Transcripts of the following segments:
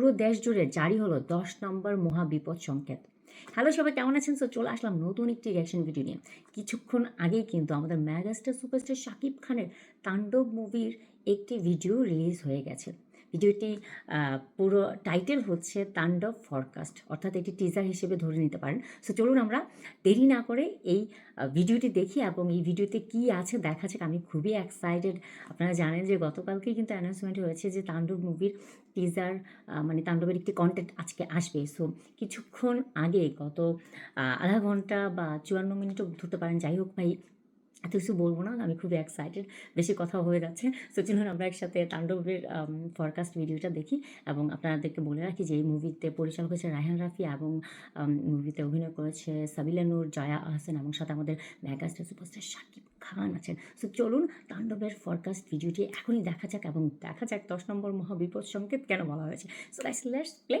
পুরো দেশ জুড়ে জারি হলো দশ নম্বর মহাবিপদ সংকেত। হ্যালো সবাই, কেমন আছেন? সো চলে আসলাম নতুন একটি রিয়াকশন ভিডিও নিয়ে। কিছুক্ষণ আগেই কিন্তু আমাদের ম্যাগাস্টার সুপারস্টার শাকিব খানের তাণ্ডব মুভির একটি ভিডিও রিলিজ হয়ে গেছে। ভিডিওটি পুরো টাইটেল হচ্ছে তাণ্ডব ফরকাস্ট অর্থাৎ এটি টিজার হিসেবে ধরে নিতে পারেন। সো চলুন আমরা দেরি না করে এই ভিডিওটি দেখি এবং এই ভিডিওতে কি আছে দেখা যাক আমি খুবই এক্সাইটেড আপনারা জানেন যে গতকালকেই কিন্তু অ্যানাউন্সমেন্ট হয়েছে যে তাণ্ডব মুভির টিজার মানে তাণ্ডবের একটি কন্টেন্ট আজকে আসবে। সো কিছুক্ষণ আগে গত আধা ঘণ্টা বা চুয়ান্ন মিনিটও ধরতে পারেন। যাই হোক ভাই এত কিছু বলব না, আমি খুবই এক্সাইটেড বেশি কথা হয়ে যাচ্ছে। সো চলুন আমরা একসাথে তাণ্ডবের ফরকাস্ট ভিডিওটা দেখি এবং আপনাদেরকে বলে রাখি যে এই মুভিতে পরিচালক হয়েছে রায়হান রাফি এবং মুভিতে অভিনয় করেছে সাবিলা নূর, জয়া আহসান এবং সাথে আমাদের মেগাস্টার সুপারস্টার শাকিব খান আছেন। সো চলুন তাণ্ডবের ফরকাস্ট ভিডিওটি এখনই দেখা যাক এবং দেখা যাক দশ নম্বর মহাবিপদ সংকেত কেন বলা হয়েছে। সো লেটস প্লে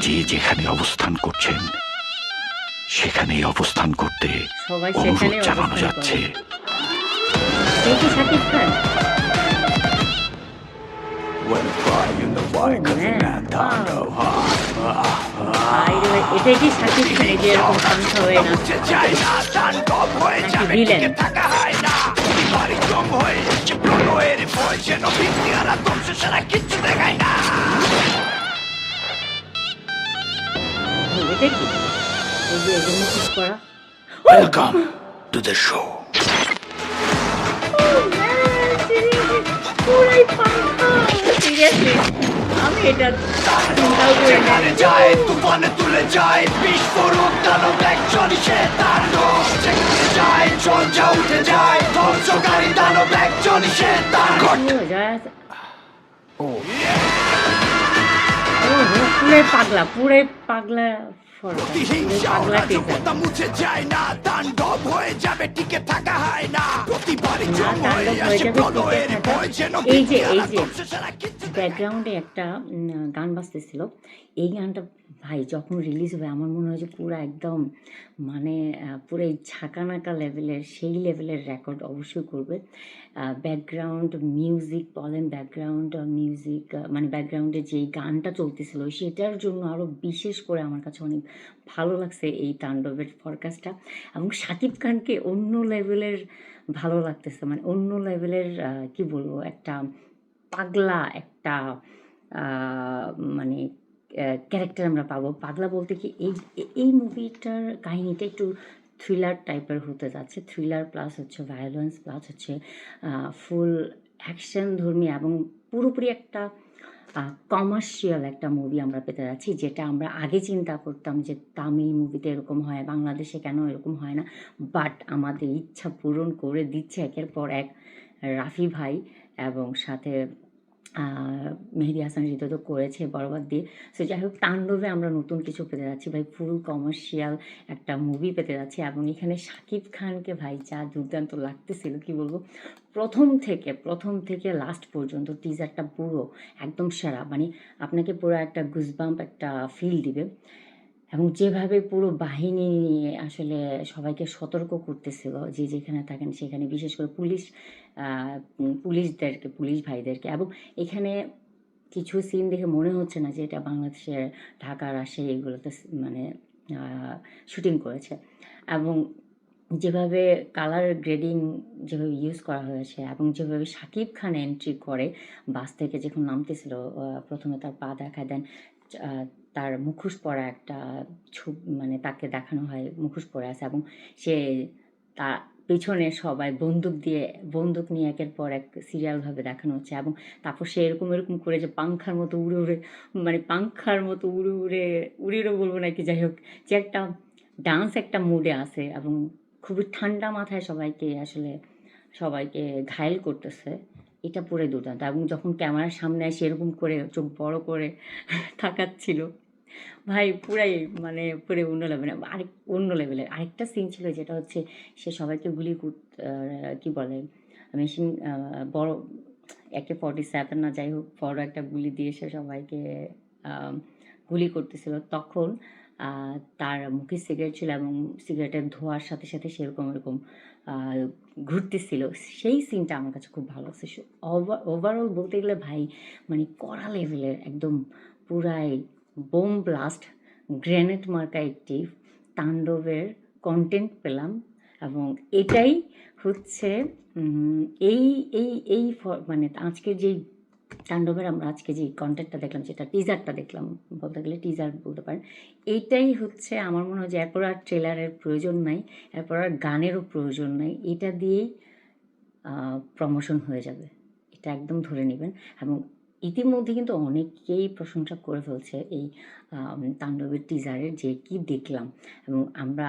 যে যেখানে অবস্থান করছেন সেখানেই অবস্থান করতে অনুরোধ সেখানে জানানো অবস্থান যাচ্ছে। কি খান। ভাই এটাই হয়ে না? নাকি ভিলেন এটা কি এই যে এই যে করা। ওয়েলকাম টু দ্য শো পুরাই পাঙ্খা সিরিয়াসলি আমি এটা চিন্তাও করি যায় তুফানে তুলে যায় বিস্ফোরক দানব একজন সে তাণ্ডব যেখানে যায় ঝঞ্ঝা উঠে যায় ধ্বংসকারী দানব একজন সে তাণ্ডব ও, ও। ও, পুরাই পাগলা পুরাই পাগলা। মুছে যায় না তাণ্ডব হয়ে যাবে টিকে থাকা হয় না। প্রতিবারই এই যে, এই যে। ব্যাকগ্রাউন্ডে একটা গান বাজতেছিল। এই গানটা ভাই, যখন রিলিজ হবে আমার মনে হয় যে পুরো একদম মানে পুরো এই ঝাঁকানাকা লেভেলের সেই লেভেলের রেকর্ড অবশ্যই করবে। ব্যাকগ্রাউন্ড মিউজিক বলেন ব্যাকগ্রাউন্ড মিউজিক মানে ব্যাকগ্রাউন্ডে যেই গানটা চলতেছিল, সেটার জন্য আরও বিশেষ করে আমার কাছে অনেক ভালো লাগছে এই তাণ্ডবের ফরকাস্টটা এবং শাকিব খানকে অন্য লেভেলের ভালো লাগতেছে মানে অন্য লেভেলের কি বলব, একটা পাগলা একটা মানে ক্যারেক্টার আমরা পাবো। পাগলা বলতে কি এই এই মুভিটার কাহিনীটা একটু থ্রিলার টাইপের হতে যাচ্ছে। থ্রিলার প্লাস হচ্ছে ভায়োলেন্স প্লাস হচ্ছে ফুল অ্যাকশন ধর্মী এবং পুরোপুরি একটা কমার্শিয়াল একটা মুভি আমরা পেতে যাচ্ছি, যেটা আমরা আগে চিন্তা করতাম যে তামিল মুভিতে এরকম হয়, বাংলাদেশে কেন এরকম হয় না? বাট আমাদের ইচ্ছা পূরণ করে দিচ্ছে একের পর এক রাফি ভাই এবং সাথে মেহেদি হাসান হৃদয় তো করেছে বরবাদ দিয়ে সো যাই হোক, তাণ্ডবে আমরা নতুন কিছু পেতে যাচ্ছি। ভাই ফুল কমার্শিয়াল একটা মুভি পেতে যাচ্ছি এবং এখানে শাকিব খানকে ভাই যা দুর্দান্ত লাগতেছিল, কি বলব? প্রথম থেকে প্রথম থেকে লাস্ট পর্যন্ত টিজারটা পুরো একদম সেরা। মানে আপনাকে পুরো একটা গুজবাম্প একটা ফিল দিবে। এবং যেভাবে পুরো বাহিনী নিয়ে আসলে সবাইকে সতর্ক করতেছিল যে যেখানে থাকেন সেখানে, বিশেষ করে পুলিশ পুলিশদেরকে, পুলিশ ভাইদেরকে। এবং এখানে কিছু সিন দেখে মনে হচ্ছে না যে এটা বাংলাদেশের ঢাকা রাজশাহী এগুলোতে মানে শুটিং করেছে। এবং যেভাবে কালার গ্রেডিং যেভাবে ইউজ করা হয়েছে এবং যেভাবে শাকিব খান এন্ট্রি করে, বাস থেকে যখন নামতেছিল প্রথমে তার পা দেখা দেন তার মুখোশ পরা একটা মানে তাকে দেখানো হয়, মুখোশ পরে আছে এবং সে তার পেছনে সবাই বন্দুক দিয়ে, বন্দুক নিয়ে একের পর এক সিরিয়ালভাবে দেখানো হচ্ছে এবং তারপর সে এরকম এরকম করে যে পাংখার মতো উড়ে উড়ে মানে পাংখার মতো উড়ে উড়ে উড়ে উড়ে বলব নাকি যাই হোক, যে একটা ডান্স একটা মুডে আছে এবং খুবই ঠান্ডা মাথায় সবাইকে আসলে সবাইকে ঘায়েল করতেছে। এটা পরে দুর্দান্ত এবং যখন ক্যামেরার সামনে আসে এরকম করে চোখ বড় করে তাকাচ্ছিল ভাই পুরাই মানে পুরো অন্য লেভেলে আরেক অন্য লেভেলের আরেকটা সিন ছিল যেটা হচ্ছে সে সবাইকে গুলি আহ, কি বলে মেশিন বড় একে ফর্টি সেভেন না যাই হোক বড় একটা গুলি দিয়ে সে সবাইকে গুলি করতেছিল। তখন তার মুখে সিগারেট ছিল এবং সিগারেটের ধোয়ার সাথে সাথে সেরকম এরকম ঘুরতেছিল, সেই সিনটা আমার কাছে খুব ভালো লাগছে। ওভারঅল বলতে গেলে ভাই মানে কড়া লেভেলের একদম পুরাই বোম ব্লাস্ট গ্রেনেড মার্কা একটি তাণ্ডবের কন্টেন্ট পেলাম এবং এটাই হচ্ছে এই এই এই মানে আজকের যেই তাণ্ডবের আমরা আজকে যে কন্টেন্টটা দেখলাম, যেটা টিজারটা দেখলাম, বলতে গেলে টিজার বলতে পারেন এইটাই হচ্ছে আমার মনে হয় যে এরপর আর ট্রেলারের প্রয়োজন নাই, এরপর আর গানেরও প্রয়োজন নাই, এটা দিয়েই প্রমোশন হয়ে যাবে। এটা একদম ধরে নেবেন। এবং ইতিমধ্যে কিন্তু অনেকেই প্রশংসা করে ফেলছে এই তাণ্ডবের টিজারের যে কি দেখলাম। এবং আমরা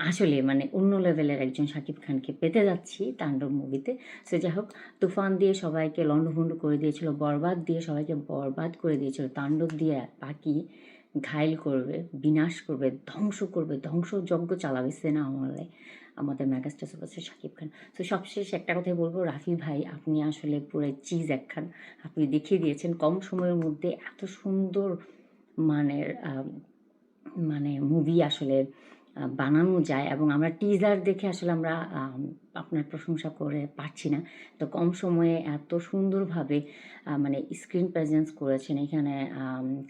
আসলে মানে অন্য লেভেলের একজন শাকিব খানকে পেতে যাচ্ছি তাণ্ডব মুভিতে সে যাই হোক, তুফান দিয়ে সবাইকে লণ্ডভণ্ড করে দিয়েছিল, বরবাদ দিয়ে সবাইকে বরবাদ করে দিয়েছিল, তাণ্ডব দিয়ে বাকি ঘায়ল করবে, বিনাশ করবে, ধ্বংস করবে, ধ্বংসযজ্ঞ চালাবে সিনেমা আমলে আমাদের মেগাস্টার সুপারস্টার শাকিব খান। তো সবশেষ একটা কথাই বলব, রাফি ভাই, আপনি আসলে পুরো চিজ একখান আপনি দেখিয়ে দিয়েছেন কম সময়ের মধ্যে এত সুন্দর মানের মানে মুভি আসলে বানানো যায় এবং আমরা টিজার দেখে আসলে আমরা আপনার প্রশংসা করে পারছি না। তো কম সময়ে এত সুন্দরভাবে মানে স্ক্রিন প্রেজেন্স করেছেন এখানে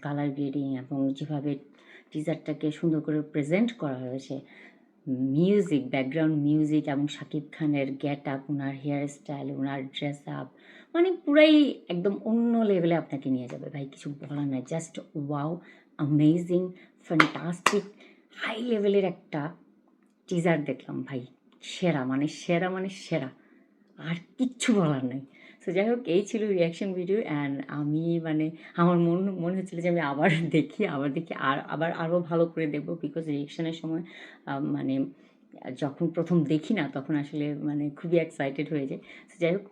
কালার গ্রেডিং এবং যেভাবে টিজারটাকে সুন্দর করে প্রেজেন্ট করা হয়েছে। মিউজিক ব্যাকগ্রাউন্ড মিউজিক এবং শাকিব খানের গেট আপ ওনার হেয়ার স্টাইল ওনার ড্রেস আপ মানে পুরাই একদম অন্য লেভেলে আপনাকে নিয়ে যাবে। ভাই, কিছু বলার নাই। Just wow amazing fantastic high লেভেলের একটা টিজার দেখলাম, ভাই। সেরা মানে সেরা মানে সেরা। আর কিচ্ছু বলার নেই। সো যাই হোক, এই ছিল রিয়াকশন ভিডিও অ্যান্ড আমি মানে আমার মন, মনে হচ্ছিল যে আমি আবার দেখি আবার দেখি, আর আবার আরও ভালো করে দেখব বিকজ রিয়াকশনের সময় মানে যখন প্রথম দেখি না, তখন আসলে মানে খুবই এক্সাইটেড হয়ে যায় So, যাই হোক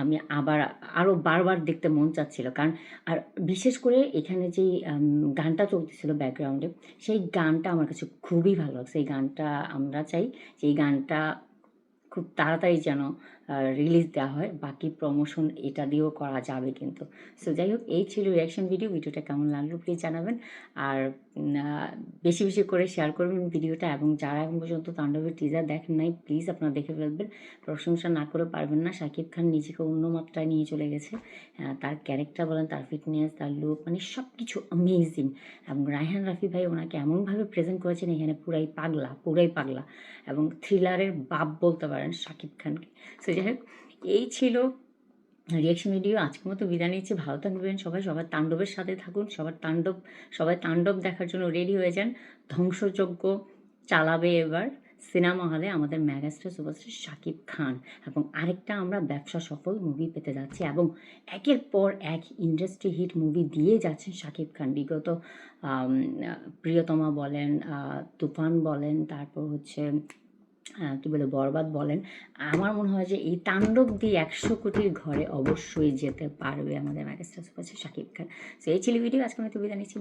আমি আবার আরও বারবার দেখতে মন চাচ্ছিল। কারণ, আর বিশেষ করে এখানে যে গানটা চলতেছিল ব্যাকগ্রাউন্ডে সেই গানটা আমার কাছে খুবই ভালো লাগছে। এই গানটা আমরা চাই যে এই গানটা খুব তাড়াতাড়ি যেন রিলিজ দেওয়া হয়, বাকি প্রমোশন এটা দিয়েও করা যাবে কিন্তু। সো যাই হোক এই ছিল রিয়াকশন ভিডিও ভিডিওটা কেমন লাগল প্লিজ জানাবেন। আর বেশি বেশি করে শেয়ার করবেন ভিডিওটা এবং যারা এখন পর্যন্ত তাণ্ডবের টিজার দেখেন নাই প্লিজ আপনারা দেখে ফেলবেন। প্রশংসা না করে পারবেন না, শাকিব খান নিজেকে অন্য মাত্রায় নিয়ে চলে গেছে। তার ক্যারেক্টার বলেন, তার ফিটনেস তার লুক মানে সব কিছু অ্যামেজিং এবং রায়হান রাফি ভাই ওনাকে এমনভাবে প্রেজেন্ট করেছেন, এখানে পুরাই পাগলা পুরাই পাগলা। এবং থ্রিলারের বাপ বলতে পারেন শাকিব খানকে। সো যাই হোক এই ছিল রিয়াকশন ভিডিও আজকের মতো বিদায় নিচ্ছি। ভালো থাকবেন সবাই। সবার তাণ্ডবের সাথে থাকুন। সবার তাণ্ডব, সবাই তাণ্ডব দেখার জন্য রেডি হয়ে যান। ধ্বংসযজ্ঞ চালাবে এবার সিনেমা হলে আমাদের মেগাস্টার সুপারস্টার শাকিব খান। এবং আরেকটা আমরা ব্যবসা সফল মুভি পেতে যাচ্ছি এবং একের পর এক ইন্ডাস্ট্রি হিট মুভি দিয়ে যাচ্ছেন শাকিব খান। বিগত প্রিয়তমা বলেন তুফান বলেন, তারপর হচ্ছে কি বলে, বরবাদ বলেন, আমার মনে হয় যে এই তাণ্ডব দিয়ে একশো কোটির ঘরে অবশ্যই যেতে পারবে আমাদের megastar superstar Shakib Khan. So এই ছিল ভিডিও আজকে আমি তো বিদায় নিচ্ছি